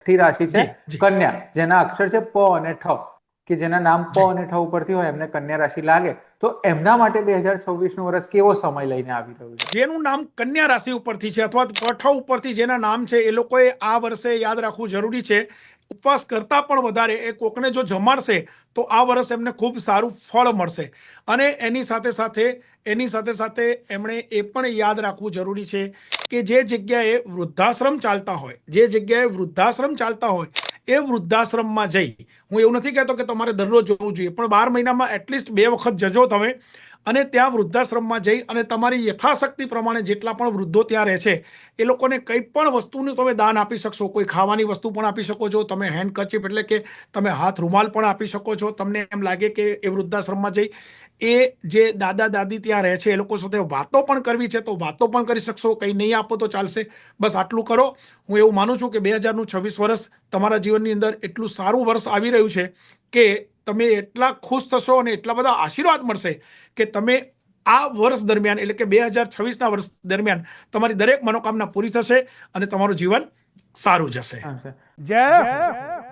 છઠ્ઠી રાશિ છે. કન્યા જેના અક્ષર છે પ અને ઠ કે જેના નામ પ અને ઠ ઉપરથી હોય એમને કન્યા રાશિ લાગે. તો એમના માટે બે હજાર છવ્વીસનું વર્ષ કેવો સમય લઈને આવી રહ્યું છે? જેનું નામ કન્યા રાશિ ઉપરથી છે અથવા પઠ ઉપરથી જેના નામ છે એ લોકોએ આ વર્ષે યાદ રાખવું જરૂરી છે. ઉપવાસ કરતાં પણ વધારે એ કોકને જો જમાડશે તો આ વર્ષ એમને ખૂબ સારું ફળ મળશે. અને એની સાથે સાથે એની સાથે સાથે એમણે એ પણ યાદ રાખવું જરૂરી છે કે જે જગ્યાએ વૃદ્ધાશ્રમ ચાલતા હોય જે જગ્યાએ વૃદ્ધાશ્રમ ચાલતા હોય એ વૃદ્ધાશ્રમમાં જઈ. હું એવું નથી કહેતો કે તમારે દરરોજ જવું જોઈએ, પણ બાર મહિનામાં એટલીસ્ટ બે વખત જજો તમે અને ત્યાં વૃદ્ધાશ્રમમાં જઈ અને તમારી યથાશક્તિ પ્રમાણે જેટલા પણ વૃદ્ધો ત્યાં રહે છે, એ લોકોને કંઈ પણ વસ્તુનું તમે દાન આપી શકશો, કોઈ ખાવાની વસ્તુ પણ આપી શકો છો, તમે હેન્ડ કરચીપ એટલે કે તમે હાથ રૂમાલ પણ આપી શકો છો, તમને એમ લાગે કે એ વૃદ્ધાશ્રમમાં જઈ. એ જે દાદા દાદી ત્યાં રહે છે એ લોકો સાથે વાતો પણ કરવી છે તો વાતો પણ કરી શકશો કંઈ નહીં આપો તો ચાલશે. બસ આટલું કરો. હું એવું માનું છું કે બે હજારનું છવ્વીસ વર્ષ તમારા જીવનની અંદર એટલું સારું વર્ષ આવી રહ્યું છે કે તમે એટલા ખુશ થશો અને એટલા બધા આશીર્વાદ મળશે કે તમે આ વર્ષ દરમિયાન એટલે કે બે હજાર છવ્વીસના વર્ષ દરમિયાન તમારી દરેક મનોકામના પૂરી થશે અને તમારું જીવન સારું જશે. જય